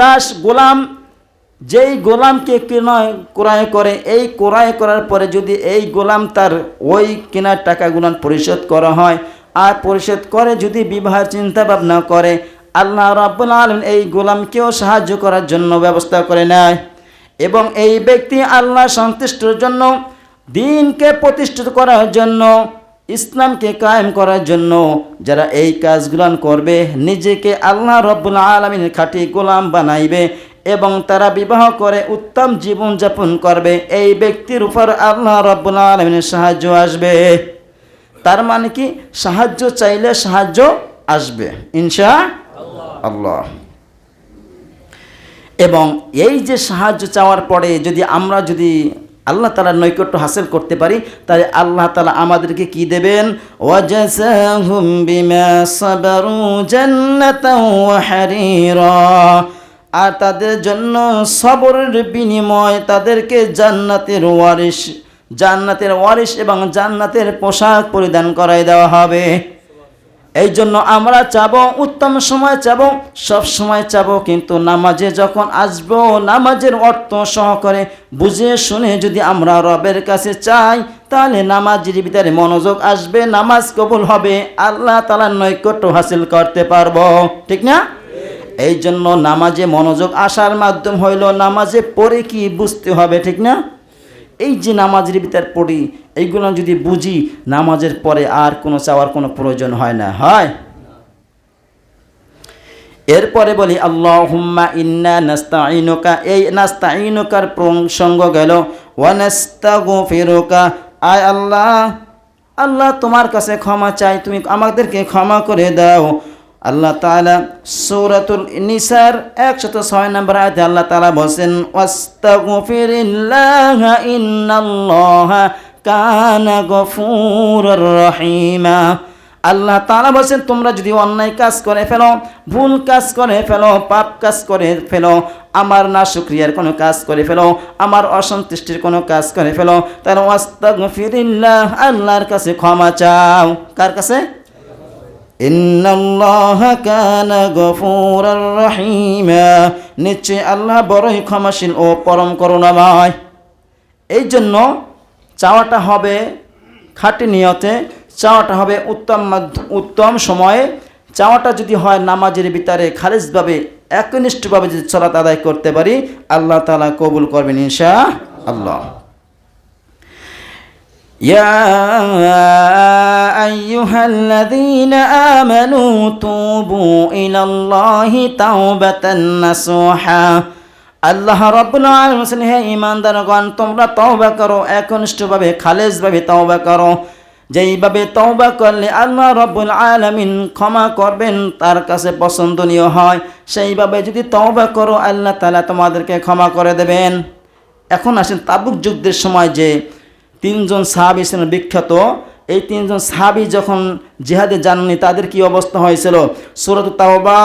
দাস গোলাম, যেই গোলামকে ক্রয় ক্রয় করে, এই ক্রয় করার পরে যদি এই গোলাম তার ওই কেনার টাকাগুলো পরিশোধ করা হয়, আর পরিশোধ করে যদি বিবাহের চিন্তা ভাবনা করে, আল্লাহ রাব্বুল আলম এই গোলামকেও সাহায্য করার জন্য ব্যবস্থা করে নেয়। এবং এই ব্যক্তি আল্লাহ সন্তুষ্টর জন্য, দিনকে প্রতিষ্ঠিত করার জন্য ইসলামকে কায়েম করার জন্য যারা এই কাজগুলান করবে, নিজেকে আল্লাহ রব্বুল আলমিনের খাঁটি গোলাম বানাইবে এবং তারা বিবাহ করে উত্তম জীবন যাপন করবে। এই ব্যক্তির উপর আল্লাহ রব্বুল আলমিনের সাহায্য আসবে। তার মানে কি? সাহায্য চাইলে সাহায্য আসবে, ইনশা আল্লাহ। এবং এই যে সাহায্য চাওয়ার পরে যদি আমরা যদি আল্লাহ তালার নৈকট্য হাসিল করতে পারি তাহলে আল্লাহ তালা আমাদেরকে কি দেবেন? আর তাদের জন্য সবরের বিনিময় তাদেরকে জান্নাতের ওয়ারিশ জান্নাতের ওয়ারিশ এবং জান্নাতের পোশাক পরিধান করাই দেওয়া হবে। এই জন্য আমরা চাবো, উত্তম সময় চাবো, সব সময় চাবো, কিন্তু নামাজে যখন আসব, নামাজের অর্থ সহকারে বুঝে শুনে যদি আমরা রবের কাছে চাই, তাহলে নামাজের ভিতরে মনোযোগ আসবে, নামাজ কবুল হবে, আল্লাহ তালার নৈকট্য হাসিল করতে পারব। ঠিক না? এই জন্য নামাজে মনোযোগ আসার মাধ্যম হইল নামাজে পড়ে কি বুঝতে হবে, ঠিক না? এই যে নামাজের ভিতর পড়ি, এইগুলো যদি বুঝি, নামাজের পরে আর কোনো চাওয়ার কোনো প্রয়োজন হয় না। হয়? এরপরে বলি আল্লাহ হুম্মা ইন্না নাস্তাইনুকা এই নাস্তাইনুকার প্রসঙ্গ গেল ফিরুকা আয় আল্লাহ আল্লাহ তোমার কাছে ক্ষমা চাই, তুমি আমাদেরকে ক্ষমা করে দাও। আল্লাহ তালা সূরাতুল নিসার 106 নম্বর আয়াতে আল্লাহ ওয়াস্তাগফিরিল্লাহা ইন্নাল্লাহা কানা গফুরুর রহিমা। আল্লাহ তালা বলছেন, তোমরা যদি অন্যায় কাজ করে ফেলো, ভুল কাজ করে ফেলো, পাপ কাজ করে ফেলো, আমার না শুক্রিয়ার কোনো কাজ করে ফেলো, আমার অসন্তুষ্টির কোনো কাজ করে ফেলো, তাহলে ওয়াস্তাগফিরিল্লাহ আল্লাহর কাছে ক্ষমা চাও। কার কাছে? নিশ্চয় আল্লাহ বড়ই ক্ষমাশীল ও পরম করুণাময়। এই জন্য চাওয়াটা হবে খাঁটি নিয়তে, চাওয়াটা হবে উত্তম উত্তম সময়ে। চাওয়াটা যদি হয় নামাজের ভিতরে খালিজভাবে, একনিষ্ঠভাবে যদি চলাত আদায় করতে পারি, আল্লাহ তালা কবুল করবেন ইনশা আল্লাহ يا أيها الذين آمنوا توبوا إلى الله توبة نصوحا আল্লাহ রব্বুল আলামিন বলেছেন, হে ইমানদারগণ তোমরা তওবা করো একনিষ্ঠভাবে খালেজভাবে তওবা করো যেইভাবে তওবা করলে আল্লাহ রব্বুল আলামিন ক্ষমা করবেন তার কাছে পছন্দনীয় হয় সেইভাবে যদি তওবা করো আল্লাহ তাআলা তোমাদেরকে ক্ষমা করে দেবেন এখন আসেন তাবুক যুদ্ধের সময় যে তিনজন সাহাবি ছিলেন বিখ্যাত এই তিনজন সাহাবি যখন জিহাদে জাননি তাদের কি অবস্থা হয়েছিল সুরত তাওবা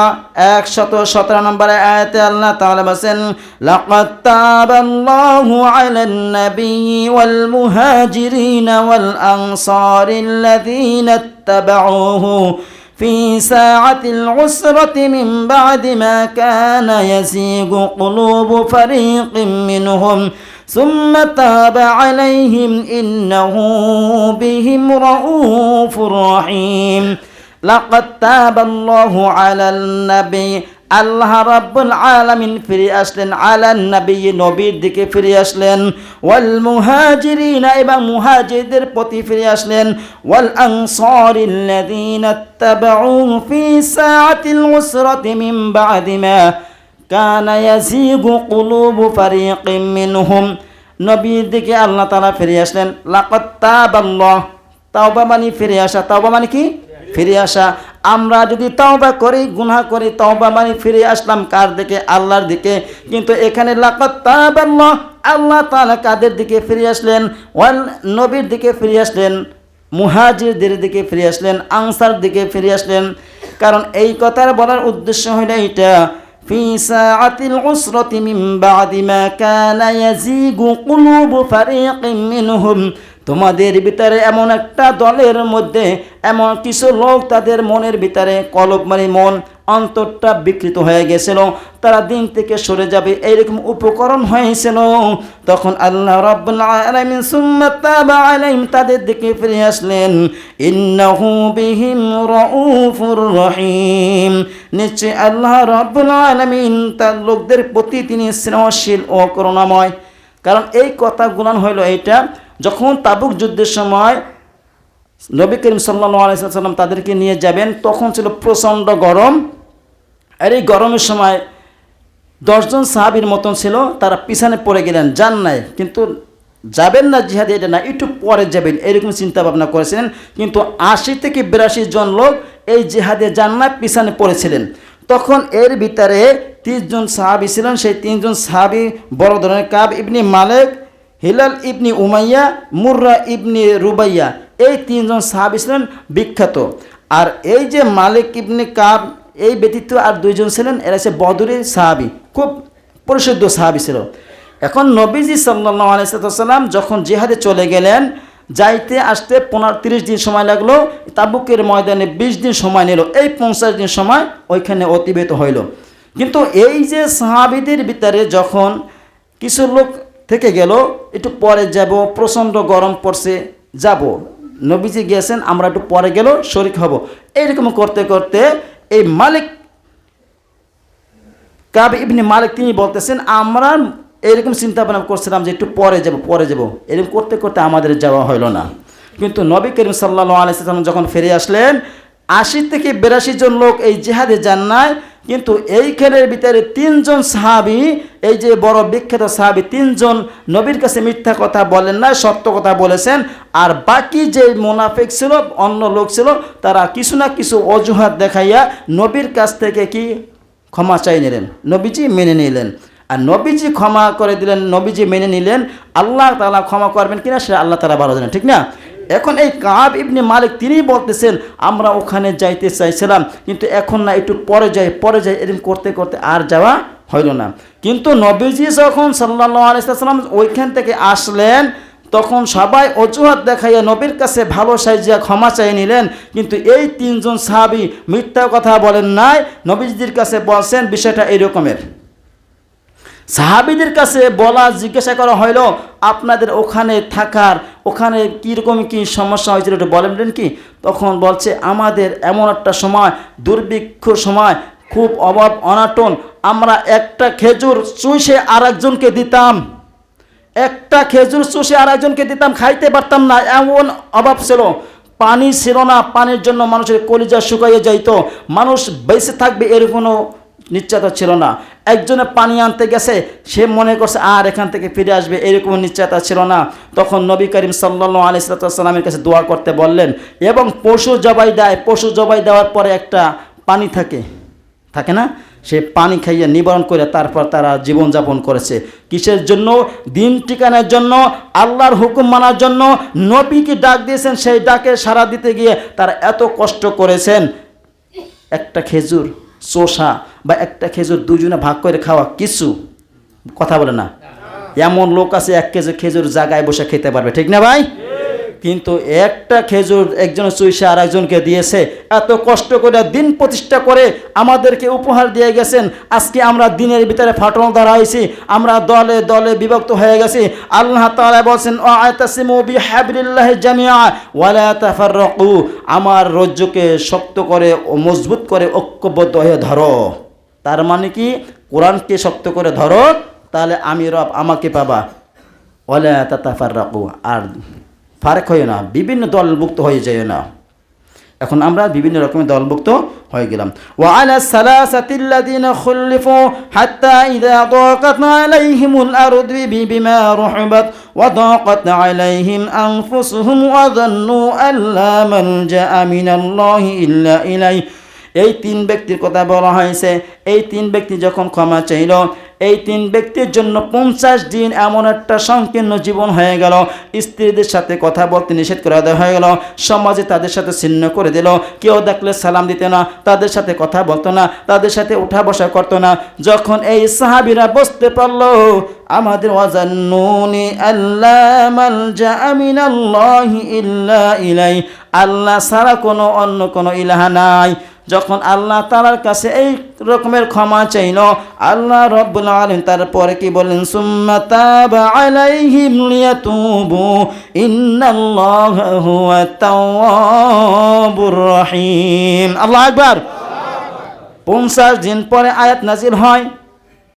একশত সতেরো নম্বরে আয়াতে আল্লাহ তাআলা বলেন লাকাদ তাবাল্লাহু আলান নাবিয়্যি ওয়াল মুহাজিরিন ওয়াল আনসারিল্লাযীনা ইত্তাবাউহু في ساعة العسرة من بعد ما كان يزيغ قلوب فريق منهم ثم تاب عليهم إنه بهم رؤوف رحيم لقد تاب الله على النبي আল্লাহ রাব্বুল আলামিন ফিরে আসলেন আলান নবী নবীর দিকে ফিরে আসলেন ওয়াল মুহাজিরিন এবং মুহাজিরদের প্রতি ফিরে আসলেন ওয়াল আনসারিল্লাযীনা ইত্তাবাউ ফি সাআতিল উসরাতি মিন বা'দি মা কানা ইয়াজিগু কুলুবু ফারিকিম মিনহুম। নবীর দিকে আল্লাহ তাআলা ফিরে আসলেন লাকাত তাবাল্লাহ। তাওবা মানে ফিরে আসা। তাওবা মানে কি? ফিরে আসা। আমরা যদি তওবা করি, গুনাহ করি, তওবা মানে ফিরে আসলাম কার দিকে? আল্লাহর দিকে। কিন্তু এখানে লাকাত তাবাল্লাহ আল্লাহ তাআলা কাদের দিকে ফিরে আসলেন? ওয়াল নবীর দিকে ফিরে আসলেন, মুহাজিরদের দিকে ফিরে আসলেন আনসার দিকে ফিরে আসলেন। কারণ এই কথার বলার উদ্দেশ্য হইল এইটা في ساعة العسرة من بعد ما كان يزيغ قلوب فريق منهم তোমাদের ভিতরে এমন একটা দলের মধ্যে এমন কিছু লোক তাদের মনের ভিতরে কলব মানে মন অন্তরটা বিকৃত হয়ে গেছিল, তারা দিন থেকে সরে যাবে, এইরকম উপকরণ হয়েছিল। তখন আল্লাহ রাব্বুল তাদের দিকে ফিরে আসলেন। রহিম। নিশ্চয় আল্লাহ রাব্বুল আলামিন তার লোকদের প্রতি তিনি স্নেহশীল ও করুণাময়। কারণ এই কথা গুণান হইল এইটা, যখন তাবুক যুদ্ধের সময় নবী করিম আলাইসাল্লাম তাদেরকে নিয়ে যাবেন, তখন ছিল প্রচণ্ড গরম। আর এই গরমের সময় দশজন সাহাবির মতন ছিল, তারা পিছনে পড়ে গেলেন যান নাই কিন্তু যাবেন না জিহাদে, এটা না, একটু পরে যাবেন, এরকম চিন্তা ভাবনা করেছিলেন। কিন্তু আশি থেকে বিরাশি জন লোক এই জিহাদে যান না পিছনে পড়েছিলেন। তখন এর ভিতরে তিনজন সাহাবি ছিলেন, সেই তিনজন সাহাবি বড় ধরনের Ka'b ibn Malik, Hilal ibn Umayya, Murara ibn Rubaiya, এই তিনজন সাহাবি ছিলেন বিখ্যাত। আর এই যে মালিক ইবনি কাব এই ব্যতীত আর দুইজন ছিলেন, এরা হচ্ছে বদরি সাহাবি, খুব পরিশুদ্ধ সাহাবি ছিল। এখন নবীজি আলাইসাল্লাম যখন জিহাদে চলে গেলেন, যাইতে আসতে পনেরো তিরিশ দিন সময় লাগল, তাবুকের ময়দানে বিশ দিন সময় নিল, এই পঞ্চাশ দিন সময় ওইখানে অতিবাহিত হইল। কিন্তু এই যে সাহাবিদের ভিতরে যখন কিছু লোক থেকে গেল, একটু পরে যাব, প্রচণ্ড গরম পড়ছে, যাব। নবীজি গিয়েছেন, আমরা একটু পরে গেল শরিক হব। এইরকম করতে করতে এই মালিক, কাব ইবনি মালিক তিনি বলতেছেন, আমরা এরকম চিন্তা ভাবনা করছিলাম যে একটু পরে যাব পরে যাব। এরকম করতে করতে আমাদের যাওয়া হইল না। কিন্তু নবী করিম সাল্লা আলাইসাল্লাম যখন ফিরে আসলেন আশি থেকে বিরাশি জন লোক এই জেহাদে যান নাই, কিন্তু এইখানের ভিতরে তিনজন সাহাবি, এই যে বড় বিখ্যাত সাহাবি, তিনজন নবীর কাছে মিথ্যা কথা বলেন না সত্য কথা বলেছেন, আর বাকি যে মোনাফিক ছিল, অন্য লোক ছিল, তারা কিছু না কিছু অজুহাত দেখাইয়া নবীর কাছ থেকে কি ক্ষমা চাই নিলেন? নবীজি মেনে নিলেন। আর নবীজি ক্ষমা করে দিলেন, নবীজি মেনে নিলেন, আল্লাহ তালা ক্ষমা করবেন কিনা, সেটা আল্লাহ তালা ভালো জানেন, ঠিক না? এখন এই কাব ইবনে মালিক তিনি বলতেছেন, আমরা ওখানে যাইতে চাইছিলাম, কিন্তু এখন না, একটু পরে যাই পরে যাই, এরকম করতে করতে আর যাওয়া হইল না। কিন্তু নবীজি যখন সাল্লাহ আলাইসাল্লাম ওইখান থেকে আসলেন, তখন সবাই অজুহাত দেখাইয়া নবীর কাছে ভালো সাইজিয়া ক্ষমা চাই নিলেন। কিন্তু এই তিনজন সাহাবি মিথ্যা কথা বলেন নাই। নবীজির কাছে বলছেন, বিষয়টা এই রকমের। সাহাবিদের কাছে বলা, জিজ্ঞাসা করা হইল, আপনাদের ওখানে থাকার ওখানে কীরকম কী সমস্যা হয়েছিল একটু বলেন কি? তখন বলছে, আমাদের এমন একটা সময়, দুর্ভিক্ষ সময়, খুব অভাব, অনাটন। আমরা একটা খেজুর চুষে আর একজনকে দিতাম। একটা খেজুর চুষে আর একজনকে দিতাম, খাইতে পারতাম না, এমন অভাব ছিল। পানি ছিল না, পানির জন্য মানুষের কলিজা শুকাইয়ে যাইতো। মানুষ বেঁচে থাকবে এর কোনো নিশ্চয়তা ছিল না। একজনে পানি আনতে গেছে, সে মনে করছে, আর এখান থেকে ফিরে আসবে। এরকম নিশ্চয়তা ছিল না। তখন নবী করিম সাল্লা আলিসাল্লামের কাছে দোয়া করতে বললেন, এবং পশু জবাই দেয়। পশু জবাই দেওয়ার পরে একটা পানি থাকে। থাকে না? সে পানি খাইয়ে নিবারণ করে তারপর তারা জীবনযাপন করেছে। কিসের জন্য? দিন ঠিকানার জন্য, আল্লাহর হুকুম মানার জন্য। নবীকে ডাক দিয়েছেন? সেই ডাকে সারা দিতে গিয়ে তারা এত কষ্ট করেছেন। একটা খেজুর। চোষা বা একটা খেজুর দুজনে ভাগ করে খাওয়া কিছু, কথা বলে না। এমন লোক আছে এক কেজি খেজুর জায়গায় বসে খেতে পারবে, ঠিক না ভাই? কিন্তু একটা খেজুর একজন চুইসে আর একজনকে দিয়েছে। এত কষ্ট করে দিন প্রতিষ্ঠা করে আমাদেরকে উপহার দিয়ে গেছেন। আজকে আমরা দিনের ভিতরে ফাটল দাঁড়াইছি আমরা দলে দলে বিভক্ত হয়ে গেছি। আল্লাহ তাআলা বলছেন আমার রজ্জুকে শক্ত করে ও মজবুত করে ঐক্যবদ্ধ হয়ে ধরো। তার মানে কি? কোরআনকে শক্ত করে ধরো, তাহলে আমি রব আমাকে পাবা। ওয়ালা তাতাফাররাকু আর ফারেক হয়ে না বিভিন্ন দলভুক্ত হয়ে যায় না এখন আমরা বিভিন্ন রকমের দলভুক্ত হয়ে গেলাম وعلى الثلاثة الذين خلفوا حتى إذا ضاقت عليهم الأرض بما رحبت وضاقت عليهم أنفسهم وظنوا أن لا ملجأ من الله إلا إليه এই তিন ব্যক্তির কথা বলা হয়েছে এই তিন ব্যক্তি যখন ক্ষমা চাইল এই তিন ব্যক্তির জন্য পঞ্চাশ দিন এমন একটা সংকীর্ণ জীবন হয়ে গেল। স্ত্রীদের সাথে কথা বলতে নিষেধ করে দেওয়া হয়ে গেল। সমাজে তাদের সাথে ছিন্ন করে দিল। কেউ দেখলে সালাম দিতে না, তাদের সাথে কথা বলতো না, তাদের সাথে উঠা বসা করতো না। যখন এই সাহাবিরা বসতে পারল, আমাদের আল্লাহ মালজা আল্লাহ ছাড়া কোনো অন্য কোনো ইলাহা নাই। যখন আল্লাহ তালার কাছে এই রকমের ক্ষমা চাইল, আল্লাহ রব্বুল আলম তারপরে কি বলেন আল্লাহ একবার পঞ্চাশ দিন পরে আয়াত নাজির হয়।